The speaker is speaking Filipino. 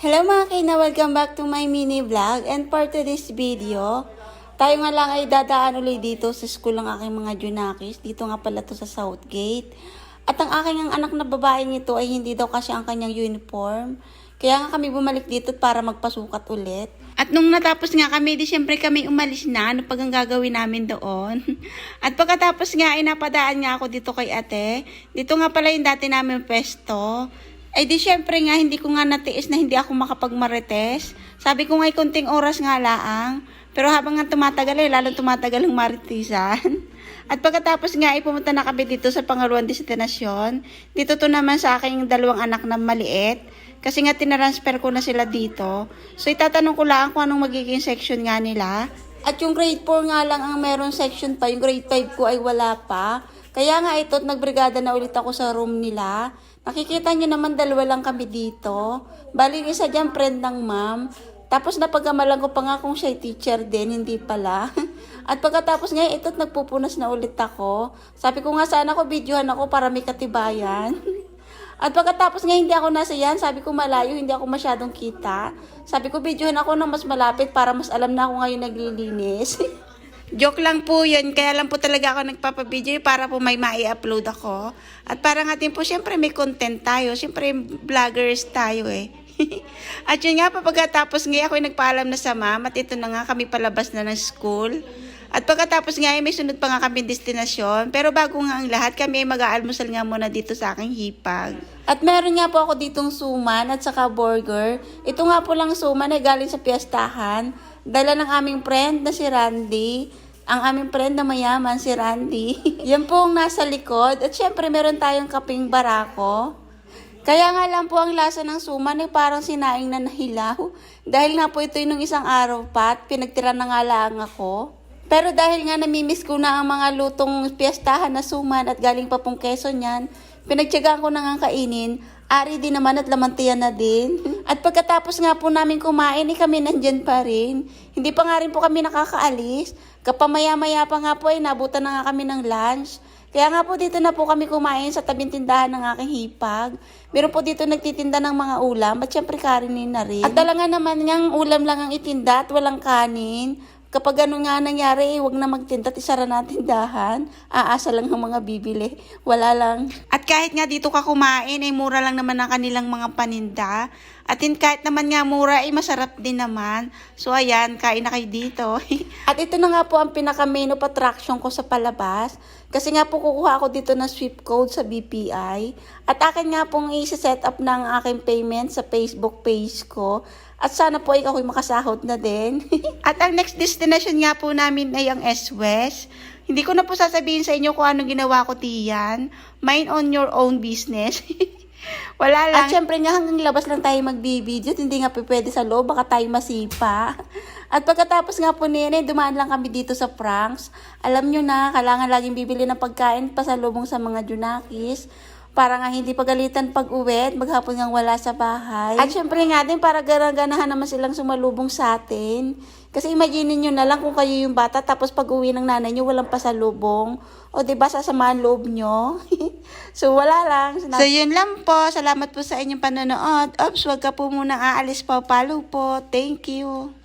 Hello mga kaina, welcome back to my mini vlog and for today's video, tayo nga lang ay dadaan ulit dito sa school ng aking mga junakis. Dito nga pala to sa Southgate. At ang aking ang anak na babaeng ito ay hindi daw kasi ang kanyang uniform. Kaya nga kami bumalik dito para magpasukat ulit. At nung natapos nga kami, di syempre kami umalis na. Ano pag ang gagawin namin doon? At pagkatapos nga, ay napadaan nga ako dito kay ate. Dito nga pala yung dati namin pesto. Ay di syempre nga, hindi ko nga natiis na hindi ako makapagmarites. Sabi ko nga ay konting oras nga laang. Pero habang nga tumatagal ay lalong tumatagal ang maritisan. At pagkatapos nga ay pumunta na kami dito sa pangalawang destinasyon. Dito to naman sa aking dalawang anak na maliit. Kasi nga tinransfer ko na sila dito. So itatanong ko lang kung anong magiging section nga nila. At yung grade 4 nga lang ang meron section pa. Yung grade 5 ko ay wala pa. Kaya nga ito, nagbrigada na ulit ako sa room nila. Nakikita nyo naman dalawa lang kami dito. Bali isa dyan friend ng ma'am. Tapos napagamalan ko pa nga kung siya teacher din, hindi pala. At pagkatapos nga, ito't nagpupunas na ulit ako. Sabi ko nga sana ko videohan ako para may katibayan. At pagkatapos nga hindi ako nasa yan, sabi ko malayo, hindi ako masyadong kita. Sabi ko videohan ako na mas malapit para mas alam na ako ngayon naglilinis. Joke lang po yun, kaya lang po talaga ako nagpapabideo para po may mai-upload ako. At para nga po, syempre may content tayo. Syempre vloggers tayo eh. at yun nga po, pagkatapos nga ako ay nagpaalam na sa ma'am at ito na nga kami palabas na ng school. At pagkatapos nga ay may sunod pa nga kami destinasyon. Pero bago nga ang lahat, kami ay mag-aalmusal nga muna dito sa aking hipag. At meron nga po ako ditong suman at saka burger. Ito nga po lang suman ay galing sa piyestahan. Dala ng aming friend na si Randy. Ang aming friend na mayaman, si Randy. Yan po ang nasa likod. At syempre meron tayong kaping barako. Kaya nga lang po ang lasa ng suman ay parang sinaing na nahilaw. Dahil nga po ito yung isang araw pa at pinagtira na nga lang ako. Pero dahil nga namimiss ko na ang mga lutong piyestahan na suman at galing pa pong Quezon yan, pinagtyagaan ko na nga kainin, ari din naman at lamantiyan na din. At pagkatapos nga po namin kumain, eh kami nandyan pa rin. Hindi pa nga rin po kami nakakaalis. Kapamaya-maya pa nga po ay nabutan na nga kami ng lunch. Kaya nga po dito na po kami kumain sa tabing tindahan ng aking hipag. Meron po dito nagtitinda ng mga ulam at syempre karinin na rin. At talaga naman niyang ulam lang ang itinda at walang kanin. Kapag ano nga nangyari, eh, wag na magtinda at isara na ang tindahan. Aasa lang ang mga bibili. Wala lang. At kahit nga dito ka kumain, ay mura lang naman ang kanilang mga paninda. At in, kahit naman nga mura, ay masarap din naman. So ayan, kain na kayo dito. at ito na nga po ang pinaka main of attraction ko sa palabas. Kasi nga po kukuha ako dito ng sweep code sa BPI. At akin nga pong i-set up ng aking payment sa Facebook page ko. At sana po ay ako'y makasahod na din. At ang next destination nga po namin ay ang S-West. Hindi ko na po sasabihin sa inyo kung anong ginawa ko tiyan. Mind on your own business. Wala lang. At syempre nga hanggang labas lang tayo magbibideo. Hindi nga po pwede sa loob. Baka tayo masipa. At pagkatapos nga po nene, dumaan lang kami dito sa Franks. Alam nyo na, kailangan laging bibili ng pagkain pasalubong sa mga junakis para nga hindi pagalitan pag uwi maghapon nga wala sa bahay. At syempre nga din para garaganahan naman silang sumalubong sa atin. Kasi imagine nyo na lang kung kayo yung bata tapos pag uwi ng nanay nyo walang pasalubong. O di ba sasamahan loob nyo? so wala lang. So yun lang po. Salamat po sa inyong panonood. Oops, wag ka po muna aalis pa. Follow po. Thank you.